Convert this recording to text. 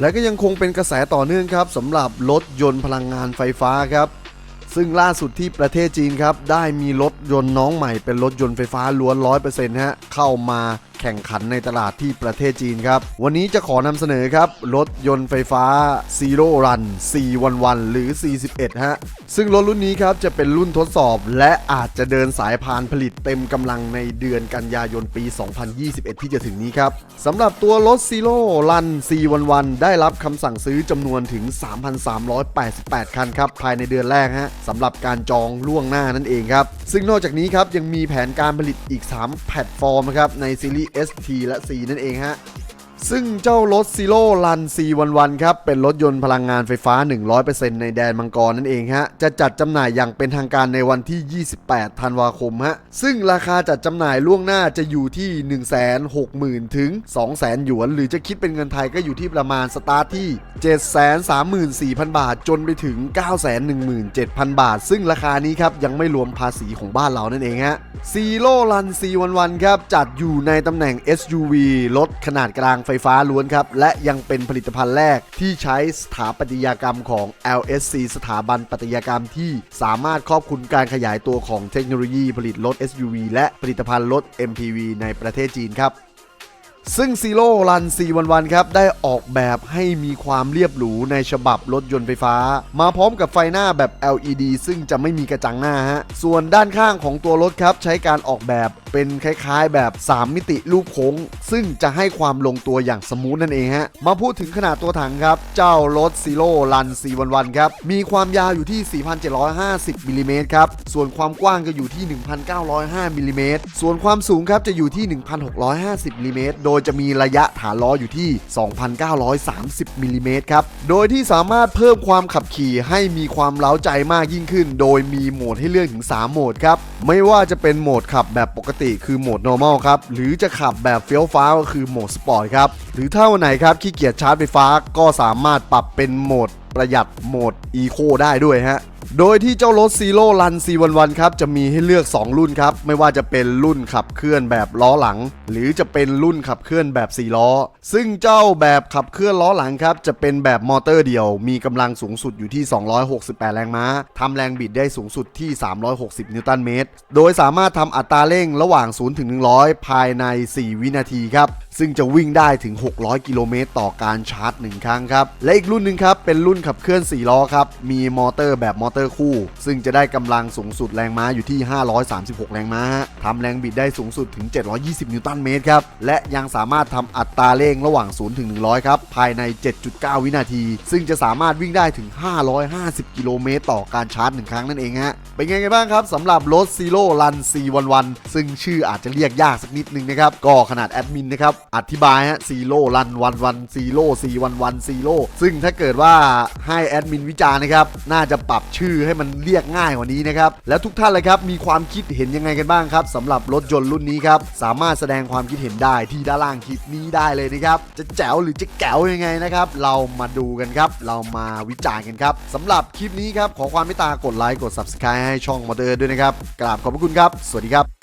และก็ยังคงเป็นกระแสต่อเนื่องครับสำหรับรถยนต์พลังงานไฟฟ้าครับ ซึ่งล่าสุดที่ประเทศจีนครับ ได้มีรถยนต์น้องใหม่เป็นรถยนต์ไฟฟ้าล้วน 100%ฮะเข้ามา แข่งขันในตลาดที่ประเทศจีนครับ วันนี้จะขอนำเสนอครับ รถยนต์ไฟฟ้า Zero Run 411 หรือ 41 ฮะ ซึ่งรถรุ่นนี้ครับจะเป็นรุ่นทดสอบ และอาจจะเดินสายพานผลิตเต็มกำลังในเดือนกันยายนปี 2021 ที่จะถึงนี้ครับสำหรับตัวรถ Zero Run 411 ได้รับคำสั่งซื้อจำนวนถึง 3,388 คันครับ ภายในเดือนแรกฮะสำหรับการจองล่วงหน้านั่นเองครับ ซึ่งนอกจากนี้ครับยังมีแผนการผลิตอีก 3 แพลตฟอร์มครับในซีรีส์ ST และ C นั่นเองฮะ ซึ่งเจ้ารถ Zero Run C11 ครับ เป็นรถยนต์พลังงานไฟฟ้า 100%ในแดนมังกรนั่นเองฮะ จะจัดจำหน่ายอย่างเป็นทางการในวันที่ 28 ธันวาคมฮะ ซึ่งราคาจัดจำหน่ายล่วงหน้าจะอยู่ที่ 160,000 ถึง 200,000 หยวน หรือจะคิดเป็นเงินไทยก็อยู่ที่ประมาณสตาร์ทที่ 734,000 บาท จนไปถึง 917,000 บาท ซึ่งราคานี้ครับยังไม่รวมภาษีของบ้านเรานั่นเองฮะ Zero Run C11 ครับจัดอยู่ในตำแหน่ง SUV รถขนาดกลางไฟฟ้าล้วนครับ และยังเป็นผลิตภัณฑ์แรกที่ใช้สถาปัตยกรรมของ LSC สถาบันปัตยกรรมที่สามารถครอบคลุมการขยายตัวของเทคโนโลยีผลิตรถ SUV และผลิตภัณฑ์รถ MPV ในประเทศจีนครับ ซึ่ง Zero Run 411ครับ ได้ออกแบบให้มีความเรียบหรูในฉบับรถยนต์ไฟฟ้า มาพร้อมกับไฟหน้าแบบ LED ซึ่งจะไม่มีกระจังหน้าฮะ ส่วนด้านข้างของตัวรถครับ ใช้การออกแบบเป็นคล้ายๆ แบบ 3 มิติรูปโค้ง ซึ่งจะให้ความลงตัวอย่างสมูทนั่นเองฮะ มาพูดถึงขนาดตัวถังครับ เจ้ารถ Zero Run 411ครับ มีความยาวอยู่ที่ 4,750มิลลิเมตรครับ ส่วนความกว้างก็อยู่ที่ 1,905มิลลิเมตรส่วนความสูงครับจะอยู่ที่ 1,650มิลลิเมตรโดยจะมีระยะฐานล้ออยู่ที่ 2,930มิลลิเมตรครับ โดยที่สามารถเพิ่มความขับขี่ให้มีความเล้าใจมากยิ่งขึ้น โดยมีโหมดให้เลือกถึง 3 โหมดครับ ไม่ว่าจะเป็นโหมดขับแบบปกติคือโหมด normal ครับ หรือจะขับแบบเฟี้ยวฟ้าก็คือโหมดสปอร์ตครับ หรือถ้าวันไหนครับขี้เกียจชาร์จไฟฟ้าก็สามารถปรับเป็นโหมดประหยัดโหมด Eco ได้ด้วยฮะ โดยที่เจ้ารถ Zero Run C11 ครับจะมีให้เลือก 2 รุ่นครับ ไม่ว่าจะเป็นรุ่นขับเคลื่อนแบบล้อหลัง หรือจะเป็นรุ่นขับเคลื่อนแบบ 4 ล้อ ซึ่งเจ้าแบบขับเคลื่อนล้อหลังครับ จะเป็นแบบมอเตอร์เดียว มีกำลังสูงสุดอยู่ที่ 268 แรงม้าทำแรงบิดได้สูงสุดที่ 360 นิวตันเมตร โดยสามารถทำอัตราเร่งระหว่าง 0 ถึง 100 ภายใน 4 วินาทีครับซึ่งจะวิ่งได้ถึง 600 กิโลเมตรต่อการชาร์จ 1 ครั้งครับ และอีกรุ่นหนึ่งครับเป็นรุ่นขับเคลื่อน 4 ล้อครับมีมอเตอร์แบบมอเตอร์คู่ ซึ่งจะได้กำลังสูงสุดแรงม้าอยู่ที่ 536 แรงม้าทำแรงบิดได้สูงสุดถึง 720 นิวตันเมตรครับ และยังสามารถทำอัตราเร่งระหว่าง 0 ถึง 100 ครับ ภายใน 7.9 วินาที ซึ่งจะสามารถวิ่งได้ถึง 550 กิโลเมตร ต่อการชาร์จ1ครั้งนั่นเองฮะ เป็นไงกันบ้างครับสำหรับรถ Zero Run C11 ซึ่งชื่ออาจจะเรียกยากสักนิดนึงนะครับ ก็ขนาดแอดมินนะครับ อธิบายฮะ Zero Run 11 Zero C11 Zero ซึ่งถ้าเกิดว่าให้แอดมินวิจารณ์นะครับ น่าจะปรับชื่อให้มันเรียกง่ายกว่านี้นะครับ แล้วทุกท่านเลยครับ มีความคิดเห็นยังไงกันบ้างครับสำหรับรถยนต์รุ่นนี้ครับ สามารถแสดงความคิดเห็นได้ที่ด้านล่างคลิปนี้ได้เลยนะครับ จะแจ๋วหรือจะแก๋วยังไงนะครับ เรามาดูกันครับ เรามาวิจารณ์กันครับสำหรับคลิปนี้ครับ ขอความเมตตากดไลค์ กด subscribe ให้ช่องมอเตอร์ด้วยนะครับ กราบขอบพระคุณครับ สวัสดีครับ